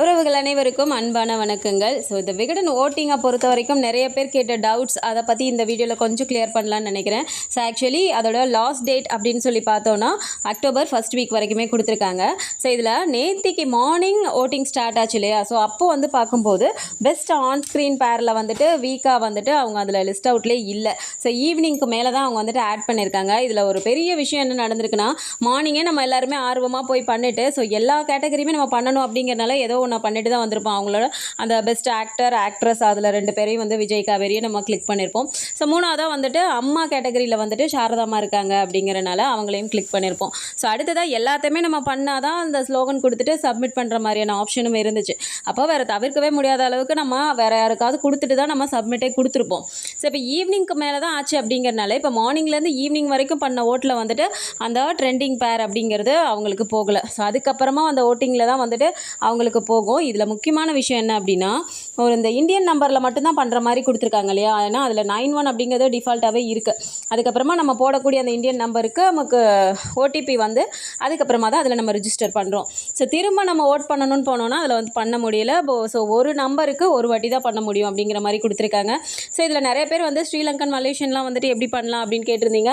உறவுகள் அனைவருக்கும் அன்பான வணக்கங்கள். ஸோ இந்த விகடன் ஓட்டிங்கை பொறுத்த வரைக்கும் நிறைய பேர் கேட்ட டவுட்ஸ் அதை பற்றி இந்த வீடியோவில் கொஞ்சம் கிளியர் பண்ணலான்னு நினைக்கிறேன். ஸோ ஆக்சுவலி அதோட லாஸ்ட் டேட் அப்படின்னு சொல்லி பார்த்தோன்னா அக்டோபர் ஃபர்ஸ்ட் வீக் வரைக்குமே கொடுத்துருக்காங்க. ஸோ இதில் நேத்திக்கு மார்னிங் ஓட்டிங் ஸ்டார்ட் ஆச்சு இல்லையா? ஸோ அப்போ வந்து பார்க்கும்போது பெஸ்ட் ஆன் ஸ்க்ரீன் பேரில் வந்துட்டு வீக்காக வந்துட்டு அவங்க அதில் லிஸ்ட் அவுட்லேயே இல்லை. ஸோ ஈவினிங்க்கு மேலே தான் அவங்க வந்துட்டு ஆட் பண்ணியிருக்காங்க இதில் ஒரு பெரிய விஷயம் என்ன நடந்திருக்குன்னா மார்னிங்கே நம்ம எல்லாருமே ஆர்வமாக போய் பண்ணிட்டு ஸோ எல்லா கேட்டகரியுமே நம்ம பண்ணணும் அப்படிங்கிறனால ஏதோ ஒன்று பண்ணிட்டு தான் வந்திருப்போம். அவங்களோட அந்த பெஸ்ட் ஆக்டர் ஆக்ட்ரஸ் அதில் ரெண்டு பேரையும் வந்து விஜய் காவேரியை நம்ம கிளிக் பண்ணியிருப்போம் ஸோ மூணாவதாக வந்துட்டு அம்மா கேட்டகரியில் வந்துட்டு சாரதாமா இருக்காங்க அப்படிங்கிறனால அவங்களையும் கிளிக் பண்ணியிருப்போம் ஸோ அடுத்ததாக எல்லாத்தையுமே நம்ம பண்ணால் தான் அந்த ஸ்லோகன் கொடுத்துட்டு சப்மிட் பண்ணுற மாதிரியான ஆப்ஷனும் இருந்துச்சு. அப்போ வேறு தவிர்க்கவே முடியாத அளவுக்கு நம்ம வேறு யாருக்காவது கொடுத்துட்டு தான் நம்ம சப்மிட்டே கொடுத்துருப்போம். ஸோ இப்போ ஈவினிங்க்கு மேலே தான் ஆச்சு அப்படிங்கிறனால இப்போ மார்னிங்லேருந்து ஈவினிங் வரைக்கும் பண்ண ஓட்டில் வந்துட்டு அந்த ட்ரெண்டிங் பேர் அப்படிங்கிறது அவங்களுக்கு போகலை. ஸோ அதுக்கப்புறமா அந்த ஓட்டிங்கில் தான் வந்துட்டு அவங்களுக்கு போகும். இதில் முக்கியமான விஷயம் என்ன அப்படின்னா ஒரு இந்த இந்தியன் நம்பரில் மட்டும்தான் பண்ணுற மாதிரி கொடுத்துருக்காங்க இல்லையா? ஏன்னா அதில் நைன் ஒன் அப்படிங்கிறது டிஃபால்ட்டாகவே இருக்குது அதுக்கப்புறமா நம்ம போடக்கூடிய அந்த இந்தியன் நம்பருக்கு நமக்கு ஓடிபி வந்து அதுக்கப்புறமா தான் அதில் நம்ம ரிஜிஸ்டர் பண்ணுறோம் ஸோ திரும்ப நம்ம ஓட் பண்ணணும்னு போனோம்னா அதில் வந்து பண்ண முடியல. ஸோ ஒரு நம்பருக்கு ஒரு வாட்டி தான் பண்ண முடியும் அப்படிங்கிற மாதிரி கொடுத்துருக்காங்க. ஸோ இதில் நிறைய பேர் வந்து ஸ்ரீலங்கன் மலேசியன்லாம் வந்துட்டு எப்படி பண்ணலாம் அப்படின்னு கேட்டிருந்தீங்க.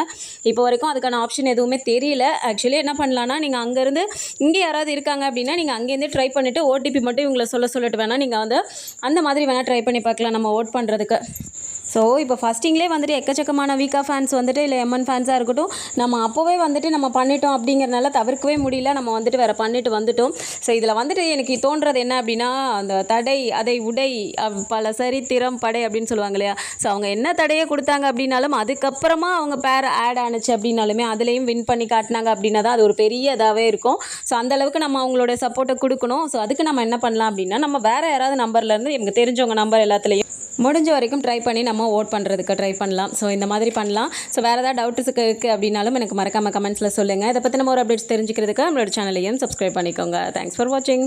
இப்போ வரைக்கும் அதுக்கான ஆப்ஷன் எதுவுமே தெரியல. ஆக்சுவலி என்ன பண்ணலான்னா நீங்கள் அங்கேருந்து இங்கே யாராவது இருக்காங்க அப்படின்னா நீங்கள் அங்கேருந்து ட்ரை பண்ணிவிட்டு ஓடிபி மட்டும் இவங்களை சொல்ல சொல்லிட்டு வேணால் நீங்கள் வந்து அந்த மாதிரி வேணால் ட்ரை பண்ணி பார்க்கலாம். நம்ம ஓட் பண்ணுறதுக்கு ஸோ இப்போ ஃபஸ்ட்டிங்லேயே வந்துட்டு எக்கச்சக்கமான வீக்கா ஃபேன்ஸ் வந்துட்டு இல்லை எம்என் ஃபேன்ஸாக இருக்கட்டும் நம்ம அப்போவே வந்துட்டு நம்ம பண்ணிட்டோம் அப்படிங்கிறனால தவிர்க்கவே முடியல. நம்ம வந்துட்டு வேறு பண்ணிட்டு வந்துட்டோம். ஸோ இதில் வந்துட்டு எனக்கு தோன்றது என்ன அப்படின்னா அந்த தடை அதை உடை பல பல திறம் படை அப்படின்னு சொல்லுவாங்க இல்லையா? ஸோ அவங்க என்ன தடையை கொடுத்தாங்க அப்படின்னாலும் அதுக்கப்புறமா அவங்க பேர் ஆட் ஆணுச்சு அப்படின்னாலுமே அதுலேயும் வின் பண்ணி காட்டினாங்க அப்படின்னா தான் அது ஒரு பெரிய இதாகவே இருக்கும். ஸோ அந்த அளவுக்கு நம்ம அவங்களோட சப்போர்ட்டை கொடுக்கணும். ஸோ அதுக்கு நம்ம என்ன பண்ணலாம் அப்படின்னா நம்ம வேறு யாராவது நம்பர்லேருந்து எனக்கு தெரிஞ்சவங்க நம்பர் எல்லாத்துலேயும் முடிஞ்ச வரைக்கும் ட்ரை பண்ணி நம்ம ஓட் பண்ணுறதுக்கு ட்ரை பண்ணலாம். ஸோ இந்த மாதிரி பண்ணலாம். ஸோ வேறு ஏதாவது டவுட்ஸ் இருக்குது அப்படின்னாலும் எனக்கு மறக்காமல் கமெண்ட்ஸில் சொல்லுங்கள் இதை பற்றி நம்ம ஒரு அப்டேட்ஸ் தெரிஞ்சுக்கிறதுக்கு நம்மளோட சேனலையும் சப்ஸ்கிரைப் பண்ணிக்கோங்க. தேங்க்ஸ் ஃபார் வாட்சிங்